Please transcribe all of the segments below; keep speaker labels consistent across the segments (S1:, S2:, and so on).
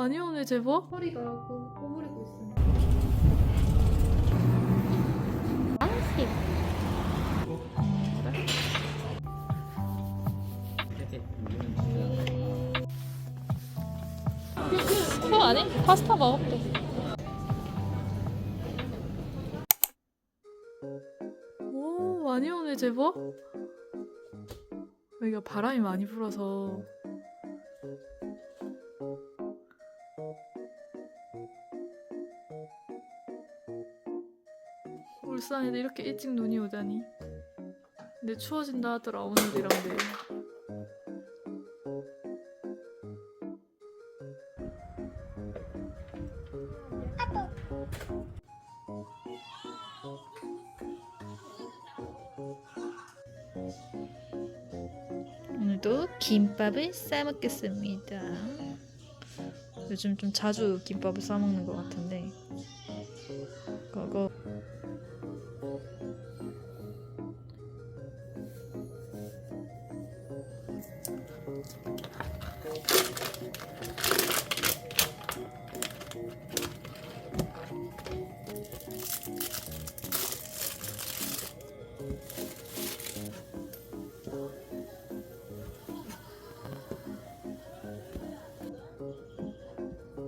S1: 많이 오네 제법.
S2: 허리가 고, 고무리고 있습니다.
S1: 음, 그래? 그거 아니? 파스타 먹을게. 오 많이 오네 제법. 여기가 바람이 많이 불어서 울산에도 이렇게 일찍 눈이 오다니. 근데 추워진다 하더라 오늘이랑 내일. 오늘도 김밥을 싸 먹겠습니다. 요즘 좀 자주 김밥을 싸 먹는 것 같은데 그거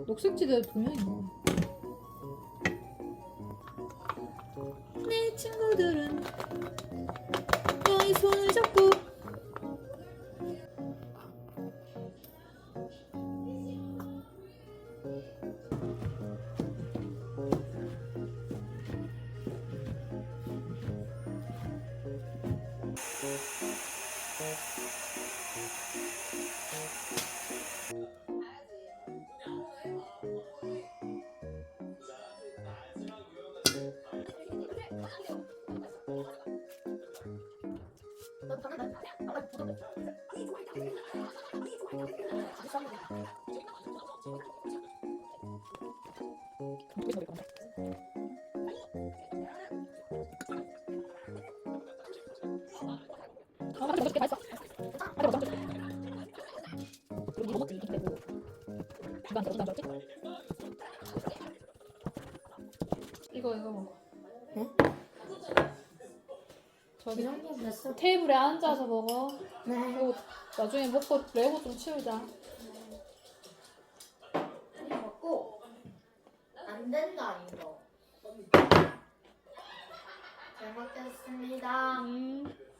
S2: 녹색지대 동양이 이거 먹어.
S3: 네? 이런 게 됐어?
S2: 테이블에 앉아서 먹어.
S3: 네.
S2: 그리고 나중에 먹고 레고 좀 치우자.
S3: 먹고 안 된다 이거. 잘 먹겠습니다.
S2: 음.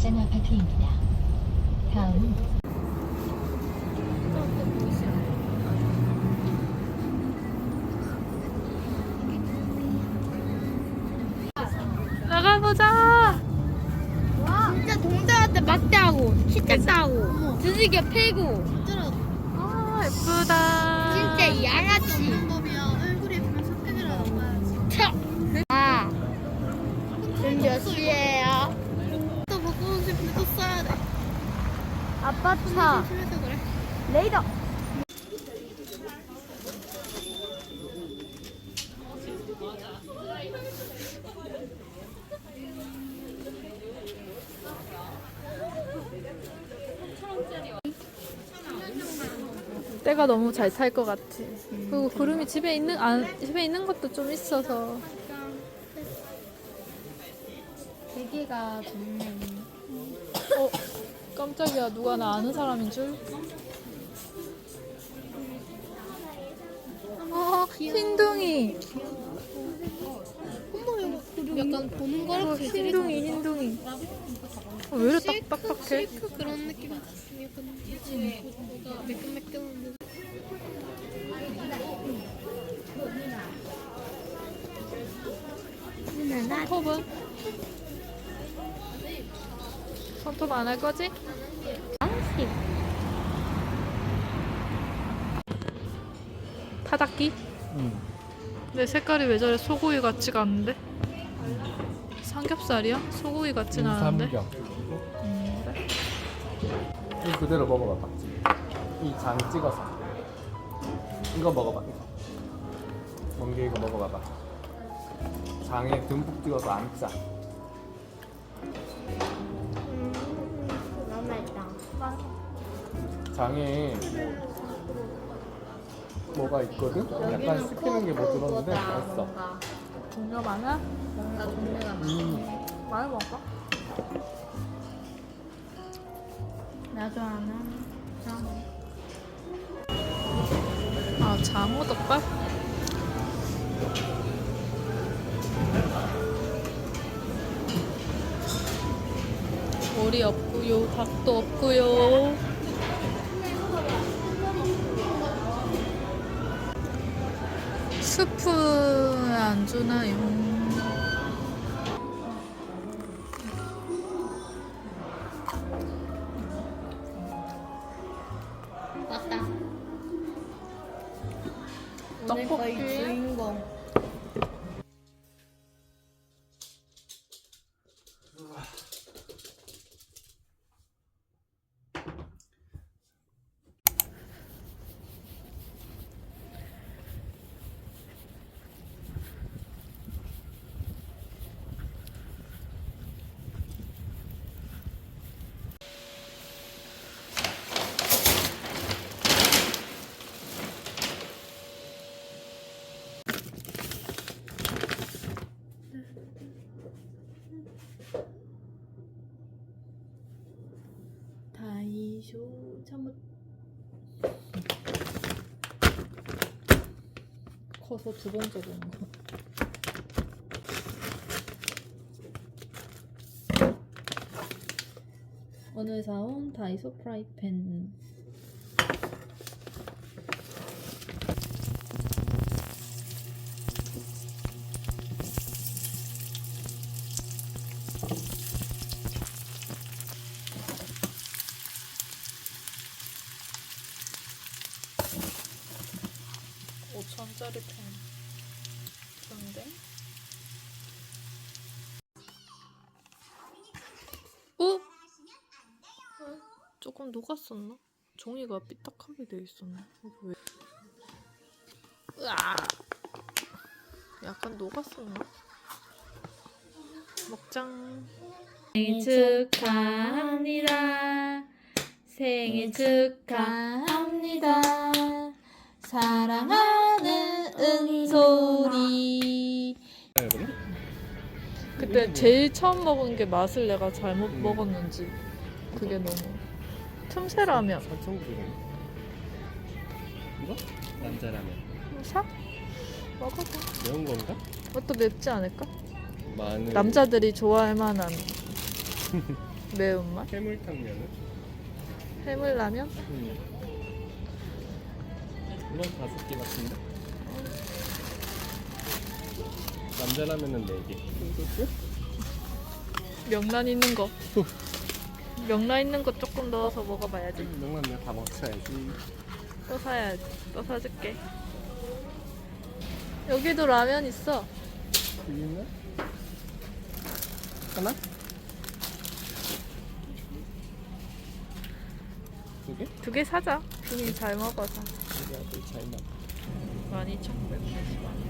S4: 벽산 아파트입니다. 다음
S1: 나가보자.
S3: 진짜 동자한테 막대하고 시작하고 드디어 패고
S1: 아 예쁘다.
S3: 진짜 양아치. 아빠 차. 레이더.
S1: 때가 너무 잘 탈 것 같아. 그리고 구름이 집에 있는 안 집에 있는 것도 좀 있어서
S2: 대게가 좋네.
S1: 어 깜짝이야 누가 나 아는 사람인 줄. 어 흰둥이.
S5: 약간 보는
S1: 어,
S5: 거랑
S1: 흰둥이 흰둥이. 어, 왜 이렇게 딱딱딱해?
S5: 쉐이크 그런 느낌. 약간 매끈매끈한데.
S1: 손톱은? 손톱 안 할 거지?
S3: 양식.
S1: 타닥기?
S6: 응.
S1: 내 색깔이 왜 저래 소고기 같지가 않은데? 삼겹살이야? 소고기 같진 않은데?
S6: 삼겹.
S1: 음, 그래?
S6: 이 그대로 먹어봐 박지. 이장 찍어서. 이거 먹어봐. 이거. 멍게 이거 먹어봐봐. 장에 듬뿍 찍어서 안 짜. 장에 뭐, 뭐가 있거든? 약간 씹히는 게 뭐 들었는데 맛있어.
S1: 종류 많아?
S3: 뭔가 종류가
S6: 음.
S1: 많이 먹어?
S3: 나 좋아하는 장.
S1: 아 장어 덮밥? 머리 없고요 닭도 없고요 스프 안 주나요?
S3: 맞다. 오늘
S1: 떡볶이?
S3: 거의 주인공.
S1: 다이쇼 참못 커서 두 번째 보는 거. 오늘 사온 다이소 프라이팬. 오천짜리 펜. 좋은데? 어? 조금 녹았었나? 종이가 삐딱하게 돼 있었나? 왜? 으아! 약간 녹았었나? 먹장. 생일 축하합니다. 생일 축하합니다. 사랑하는 그때 제일 처음 먹은 게 맛을 내가 잘못 먹었는지 그게 너무 틈새라면
S6: 살청구이네. 이거? 남자라면.
S1: 사? 먹어봐.
S6: 매운 건가?
S1: 그것도 맵지 않을까?
S6: 마늘.
S1: 남자들이 좋아할 만한 매운맛?
S6: 해물탕면은?
S1: 해물라면?
S6: 응. 이건 다섯 개 같은데? 남자라면은 네 개. 소스?
S1: 명란 있는 거. 명란 있는 거 조금 넣어서 먹어봐야지.
S6: 명란 내가 다 먹쳐야지.
S1: 또 사야지. 또 사줄게. 여기도 라면 있어.
S6: 여기 있나? 하나? 두 개?
S1: 두 개 사자. 분이 잘 먹어서.
S6: 우리 아들 잘 먹어.
S1: 12,980원.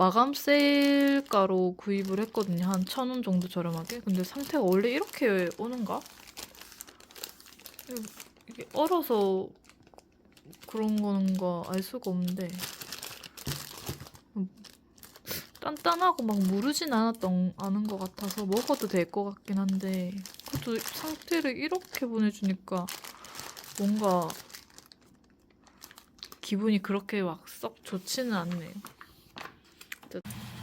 S1: 마감 세일가로 구입을 했거든요. 한 천 원 정도 저렴하게. 근데 상태가 원래 이렇게 오는가? 이게 얼어서 그런 건가 알 수가 없는데 음, 단단하고 막 무르진 않았던 않은 것 같아서 먹어도 될 것 같긴 한데 그래도 상태를 이렇게 보내주니까 뭔가 기분이 그렇게 막 썩 좋지는 않네요.
S6: 나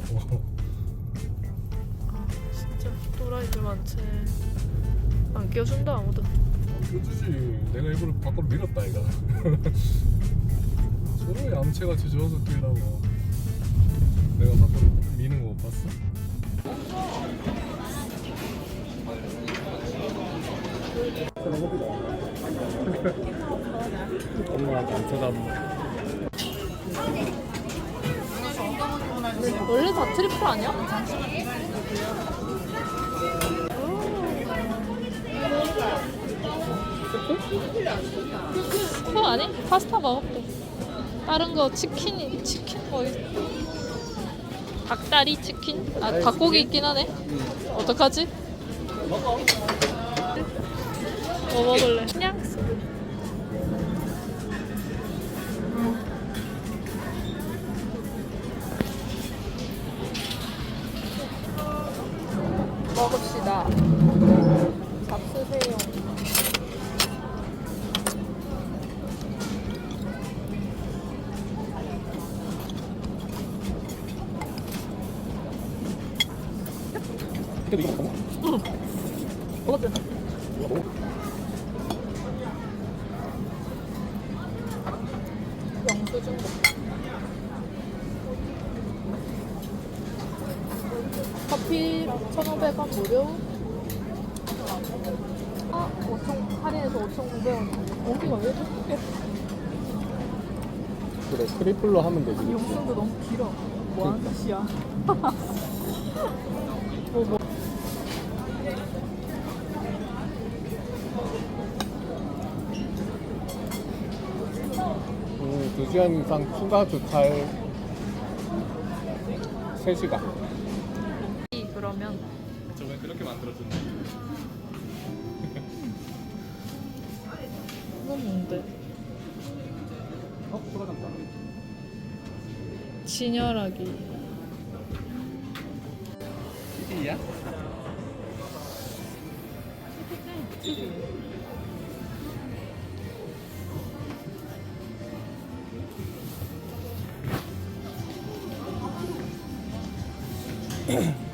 S6: 뒤지라고
S1: 아 진짜 또라이들 많지. 안 껴준다 아무도.
S6: 껴주지 내가 일부러 밖으로 밀었다 이가 서로 얌체같이 저어서 뛰라고 내가 밖으로 미는 거 못 봤어? 엄마한테 안 쳐다보고
S1: 원래 다 트리플 아니야? 그거 아니? 파스타 먹을게. 다른 거 치킨이 치킨 뭐 있- 닭다리 치킨? 아 닭고기 있긴 하네. 어떡하지?
S6: 먹어
S1: 뭐 먹을래? 그냥 먹읍시다. 잡수세요. 커피 1,500원 무료. 아 5천 할인해서 5,900원. 고기가 왜 이렇게
S6: 그래 트리플로 하면 되지
S1: 영수증도 너무 길어. 뭐 하는 짓이야? 뭐 뭐.
S6: 음, 2시간 이상 추가 주차에 3시간
S1: 그러면
S6: 저번에 그렇게 만들어줬네
S1: 이건 뭔데?
S6: 어? 추가 잠깐
S1: 진열하기
S6: 이야?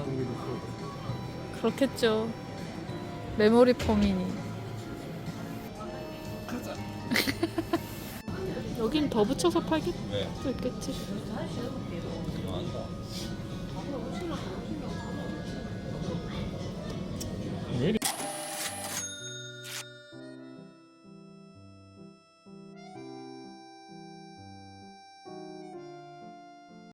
S6: 내려가는 게 좋고
S1: 그렇겠죠. 메모리 폼이니.
S6: 가자.
S1: 여긴 더 붙여서 팔겠도
S6: 네.
S1: 있겠지